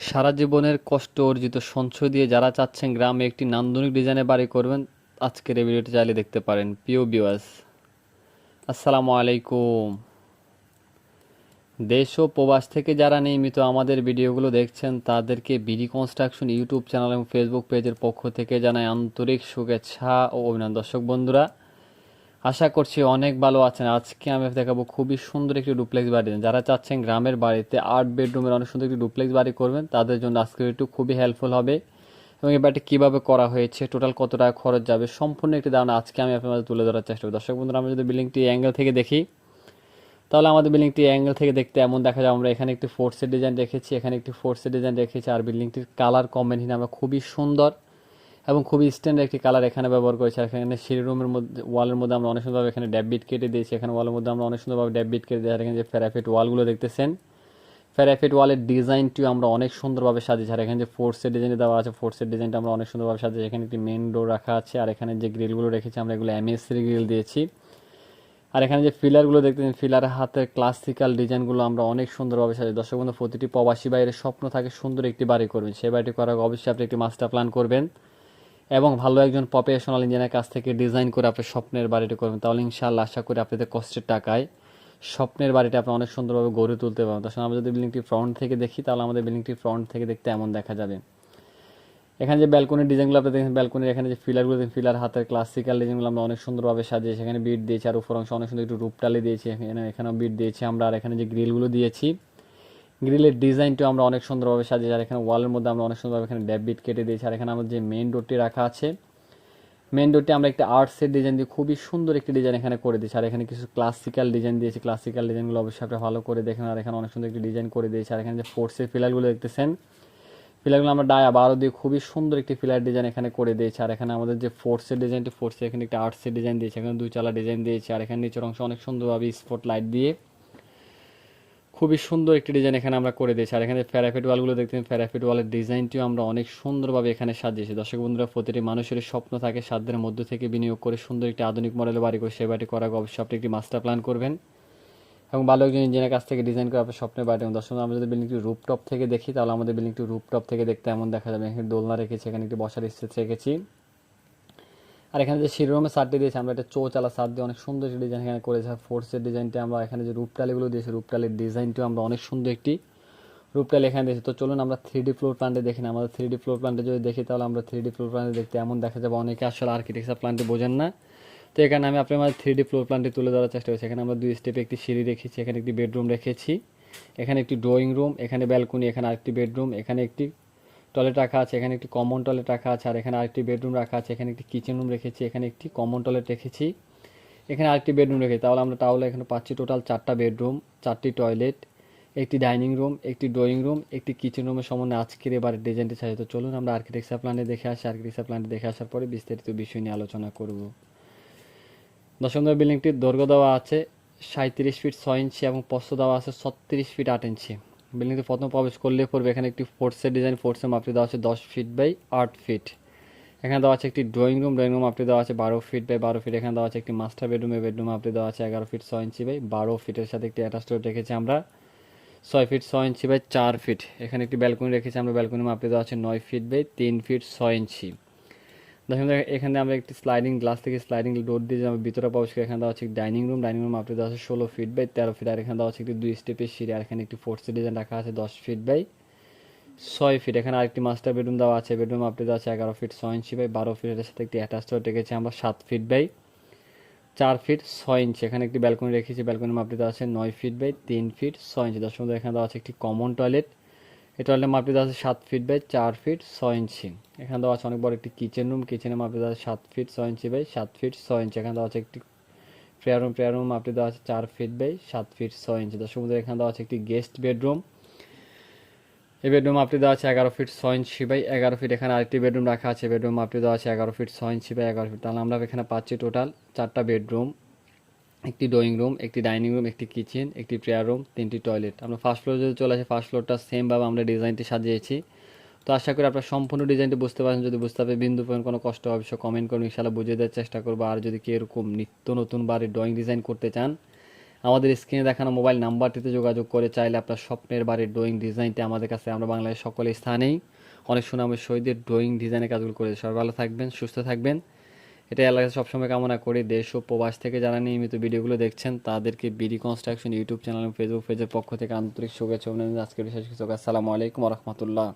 সারা জীবনের কষ্ট, অর্জিত সঞ্চয় দিয়ে যারা চাচ্ছেন গ্রামে একটি নান্দনিক ডিজাইনের বাড়ি করবেন, আজকের এই ভিডিওটি চাইলে দেখতে পারেন। প্রিয় বিওয়াস আসসালামু আলাইকুম। দেশ ও প্রবাস থেকে যারা নিয়মিত আমাদের ভিডিওগুলো দেখছেন, তাদেরকে বিডি কনস্ট্রাকশন ইউটিউব চ্যানেল এবং ফেসবুক পেজের পক্ষ থেকে জানাই আন্তরিক শুভেচ্ছা ও অভিনন্দন। দর্শক বন্ধুরা আশা করছি অনেক ভালো আছেন। আজকে আমি দেখাবো খুবই সুন্দর একটি ডুপ্লেক্স বাড়ি যারা চাচ্ছেন গ্রামের বাড়িতে আট বেডরুমের অনেক সুন্দর একটি ডুপ্লেক্স বাড়ি করবেন, তাদের জন্য আজকে একটু খুবই হেল্পফুল হবে। এবং এই বাড়িটি কীভাবে করা হয়েছে টোটাল কত টাকা খরচ যাবে, সম্পূর্ণ একটি ধারণা আজকে আমি আপনার মাঝে তুলে ধরার চেষ্টা করি দর্শক বন্ধুরা, আমরা যদি বিল্ডিংটি অ্যাঙ্গেল থেকে দেখি, তাহলে আমাদের বিল্ডিংটি অ্যাঙ্গেল থেকে দেখতে এমন দেখা যায়, আমরা এখানে একটি ফোর্সের ডিজাইন রেখেছি, এখানে একটি ফোর্সের ডিজাইন রেখেছি, আর বিল্ডিংটির কালার কম্বিনেশন আমরা খুবই সুন্দর। এবং খুবই স্ট্যান্ডার্ড একটি কালার এখানে ব্যবহার করেছি। এখানে সিঁড়ি রুমের মধ্যে ওয়ালের মধ্যে আমরা অনেক সুন্দরভাবে এখানে ড্যাববিট কেটে দিয়েছি। এখানে ওয়ালের মধ্যে আমরা অনেক সুন্দরভাবে ড্যাববিট কেটে দিয়েছি। এখানে যে ফেরাফিট ওয়ালগুলো দেখতেছেন ফেরাফিট ওয়ালের ডিজাইনটিও আমরা অনেক সুন্দরভাবে সাজিয়েছি। আর এখানে যে ফোর্সের ডিজাইন দেওয়া আছে ফোর্সের ডিজাইনটা আমরা অনেক সুন্দরভাবে সাজিয়েছি। এখানে একটি মেন ডোর রাখা আছে। আর এখানে যে গ্রিলগুলো রেখেছি, আমরা এগুলো এমএসসি গ্রিল দিয়েছি। আর এখানে যে ফিলারগুলো দেখতেছেন ফিলারের হাতের ক্লাসিক্যাল ডিজাইনগুলো আমরা অনেক সুন্দরভাবে সাজাই দর্শক বন্ধু, প্রতিটি প্রবাসী বাইরের স্বপ্ন থাকে সুন্দর একটি বাড়ি করবেন। সেই বাড়িটি করার অবশ্যই আপনি একটি মাস্টার প্ল্যান করবেন। এবং ভালো একজন প্রফেশনাল ইঞ্জিনিয়ার কাছ থেকে ডিজাইন করে আপনি স্বপ্নের বাড়িটা করবেন, তাহলে ইনশাআল্লাহ আশা করি আপনাদের কষ্টের টাকায় স্বপ্নের বাড়িটা আপনি অনেক সুন্দরভাবে গড়ে তুলতে পারবেন। তার আমরা যদি বিল্ডিংটি ফ্রন্ট থেকে দেখি, তাহলে আমাদের বিল্ডিংটি ফ্রন্ট থেকে দেখতে এমন দেখা যাবে। এখানে যে ব্যালকনির ডিজাইনগুলো আপনি দেখেন ব্যালকনির এখানে যে ফিলারগুলো দেখেন ফিলার হাতের ক্লাসিক্যাল ডিজাইনগুলো আমরা অনেক সুন্দরভাবে সাজিয়েছি সেখানে বিট দিয়েছি আর উপর অংশ অনেক সুন্দর একটু রূপটালি দিয়েছি, এখানে এখানেও বিট দিয়েছি আমরা, আর এখানে যে গ্রিলগুলো দিয়েছি গ্রিলের ডিজাইনটিও আমরা অনেক সুন্দরভাবে সাজিয়েছি, আর এখানে ওয়ালের মধ্যে আমরা অনেক সুন্দরভাবে এখানে ড্যাব বিট কেটে দিয়েছি, আর এখানে আমাদের যে মেন ডোরটি রাখা আছে মেন ডোরটি আমরা একটা আর্টসের ডিজাইন দিয়ে খুবই সুন্দর একটি ডিজাইন এখানে করে দিয়েছি, আর এখানে কিছু ক্লাসিক্যাল ডিজাইন দিয়েছি ক্লাসিক্যাল ডিজাইনগুলো অবশ্যই আপনি ভালো করে দেখেন, আর এখানে অনেক সুন্দর একটি ডিজাইন করে দিয়েছি, আর এখানে যে ফোর্সের ফিলারগুলো দেখতেছেন ফিলারগুলো আমরা ডায়া বারো দিয়ে খুবই সুন্দর একটি ফিলার ডিজাইন এখানে করে দিয়েছি, আর এখানে আমাদের যে ফোর্সের ডিজাইনটি ফোর্সের এখানে একটা আর্টসের ডিজাইন দিয়েছি, এখানে দুই চালা ডিজাইন দিয়েছি, আর এখানে নিচের অংশ অনেক সুন্দরভাবে স্পট লাইট দিয়ে খুবই সুন্দর একটি ডিজাইন এখানে আমরা করে দিয়েছি। আর এখানে প্যারাফিট ওয়ালগুলো দেখতেন প্যারাফিট ওয়ালের ডিজাইনটিও আমরা অনেক সুন্দরভাবে এখানে সাজিয়েছি। দর্শক বন্ধুরা, প্রতিটি মানুষের স্বপ্ন থাকে, সাধ্যের মধ্যে থেকে বিনিয়োগ করে সুন্দর একটি আধুনিক মডেলের বাড়ি করে সেই বাড়ি করার অবশ্যই আপনি একটি মাস্টার প্ল্যান করবেন এবং ভালো একজন ইঞ্জিনিয়ার কাছ থেকে ডিজাইন করে আপনার স্বপ্নের বাড়ি। এবং দর্শক আমরা যদি বিল্ডিংটি রুপটপ থেকে দেখি, তাহলে আমাদের বিল্ডিংটি রুপটপ থেকে দেখতে এমন দেখা যাবে। এখানে দোলনা রেখেছি, এখানে একটি বসার স্টেজ রেখেছি। আর এখানে যে শিরোমে সারটি দিয়েছি, আমরা একটা চৌচালা সার দিয়ে অনেক সুন্দর একটি ডিজাইন এখানে করেছি। আর ফোর্সের ডিজাইনটা আমরা এখানে যে রূপটালিগুলো দিয়েছি রূপটালির ডিজাইনটিও আমরা অনেক সুন্দর একটি রূপটালি এখানে দিয়েছি। তো চলুন আমরা থ্রি ডি ফ্লোর প্ল্যান্টে দেখি না আমাদের থ্রি ডি ফ্লোর প্ল্যান্টে যদি দেখি, তাহলে আমরা থ্রি ডি ফ্লোর প্ল্যান্টে দেখতে এমন দেখা যাবে, অনেকে আসলে আর্কিটেকচার প্ল্যান্টে বোঝেন না। তো এখানে আমি আপনার মাঝে থ্রি ডি ফ্লোর প্ল্যানটি তুলে ধরার চেষ্টা করছি। এখানে আমরা দুই স্টেপে একটি সিঁড়ি রেখেছি, এখানে একটি বেডরুম রেখেছি, এখানে একটি ড্রয়িং রুম এখানে ব্যালকনি এখানে আরেকটি বেডরুম এখানে একটি টয়লেট রাখা আছে, এখানে একটি কমন টয়লেট রাখা আছে, আর এখানে আরেকটি বেডরুম রাখা আছে, এখানে একটি কিচেন রুম রেখেছি, এখানে একটি কমন টয়লেট রেখেছি, এখানে আরেকটি বেডরুম রেখেছি তাহলে আমরা তাহলে এখানে পাচ্ছি টোটাল চারটা বেডরুম চারটি টয়লেট একটি ডাইনিং রুম একটি ড্রয়িং রুম একটি কিচেন রুমের সম্বন্ধে আজকের এবার ডিজাইনটি চাই তো চলুন আমরা আর্কিটেকচার প্ল্যানে দেখে আসি আর্কিটেকচার প্ল্যানটি দেখে আসার পরে বিস্তারিত বিষয় নিয়ে আলোচনা করব। দশম বিল্ডিংটির দৈর্ঘ্য দেওয়া আছে সাঁত্রিশ ফিট ছয় ইঞ্চি এবং প্রস্থ দেওয়া আছে ছত্রিশ ফিট আট ইঞ্চি বিল্ডিংটি প্রথম প্রবেশ করলে পড়বে এখানে একটি ফোর্সের ডিজাইন ফোর্সের মাপটি দেওয়া আছে দশ ফিট বাই আট ফিট এখানে দেওয়া আছে একটি ড্রয়িং রুম ড্রয়িং রুম মাপটি দেওয়া আছে বারো ফিট বাই বারো ফিট এখানে দেওয়া আছে একটি মাস্টার বেডরুমে বেডরুম মাপটি দেওয়া আছে এগারো ফিট ছয় ইঞ্চি বাই বারো ফিটের সাথে একটি অ্যাটাচ রেখেছি আমরা। ছয় ফিট ছয় ইঞ্চি বাই চার ফিট এখানে একটি ব্যালকনি রেখেছি আমরা ব্যালকনি মাপটি দেওয়া আছে নয় ফিট বাই তিন ফিট ছয় ইঞ্চি দেখুন এখানে আমরা একটি স্লাইডিং গ্লাস থেকে স্লাইডিং ডোর দিয়ে আমরা ভিতরে করি, এখানে দেওয়া হচ্ছে ডাইনিং রুম ডাইনিং রুম আপনি দেওয়া আছে ষোলো ফিট বাই তেরো ফিট আর এখানে দেওয়া আছে একটি দুই স্টেপের সিঁড়ি, আর এখানে একটি ফোর্সের ডিজাইন রাখা আছে দশ ফিট বাই ছয় ফিট এখানে আরেকটি মাস্টার বেডরুম দেওয়া আছে বেডরুম আপনি দেওয়া আছে এগারো ফিট ছয় ইঞ্চি বাই বারো ফিটের সাথে একটি অ্যাটাচ রেখেছি আমরা সাত ফিট বাই চার ফিট ছয় ইঞ্চি এখানে একটি ব্যালকনি রেখেছি ব্যালকনি মাপটি দেওয়া আছে নয় ফিট বাই তিন ফিট ছয় ইঞ্চি দশ এখানে দেওয়া আছে একটি কমন টয়লেট এই হলে মাপটি দেওয়া আছে সাত ফিট বাই চার ফিট ছয় ইঞ্চি। এখানে দেওয়া আছে অনেক বড় একটি কিচেন রুম কিচেনে মাপটি দেওয়া আছে সাত ফিট ছয় ইঞ্চি বাই সাত ফিট ছয় ইঞ্চি। এখানে দেওয়া আছে একটি প্রেয়ার রুম প্রেয়ার রুম মাপটি দেওয়া আছে চার ফিট বাই সাত ফিট ছয় ইঞ্চি। দশ এখানে দেওয়া আছে একটি গেস্ট বেডরুম এই বেডরুম আপনি দেওয়া আছে এগারো ফিট ছয় ইঞ্চি বাই এগারো ফিট এখানে আরেকটি বেডরুম রাখা আছে। বেডরুম আপনি দেওয়া আছে এগারো ফিট ছয় ইঞ্চি বাই এগারো ফিট তাহলে আমরা এখানে পাচ্ছি টোটাল চারটা বেডরুম একটি ড্রয়িং রুম একটি ডাইনিং রুম একটি কিচেন একটি প্রেয়ার রুম তিনটি টয়লেট আমরা ফার্স্ট ফ্লোর যদি চলে আসে ফার্স্ট ফ্লোরটা সেমভাবে আমরা ডিজাইনটি সাজিয়েছি। তো আশা করি আপনার সম্পূর্ণ ডিজাইনটি বুঝতে পারেন যদি বুঝতে পারে বিন্দু পয়েন্ট কোনো কষ্ট অবশ্য কমেন্ট করুন। ইনশাল্লাহ বুঝিয়ে দেওয়ার চেষ্টা করব। আর যদি কি এরকম নিত্য নতুন বাড়ির ড্রয়িং ডিজাইন করতে চান, আমাদের স্ক্রিনে দেখানো মোবাইল নাম্বারটিতে যোগাযোগ করে চাইলে আপনার স্বপ্নের বাড়ির ড্রয়িং ডিজাইনটি আমাদের কাছে, আমরা বাংলাদেশের সকল স্থানেই। অনেক সুনামের সহিত ড্রয়িং ডিজাইনের কাজগুলো করে। সবাই ভালো থাকবেন, সুস্থ থাকবেন। এটা এলাকায় সবসময় কামনা করি। দেশ ও প্রবাস থেকে যারা নিয়মিত ভিডিওগুলো দেখছেন, তাদেরকে বিডি কনস্ট্রাকশন ইউটিউব চ্যানেল এবং ফেসবুক পেজের পক্ষ থেকে আন্তরিক শুভেচ্ছা অভিনন্দন। আজকের বিশেষ কিছু আসসালামু আলাইকুম রহমতুল্লাহ।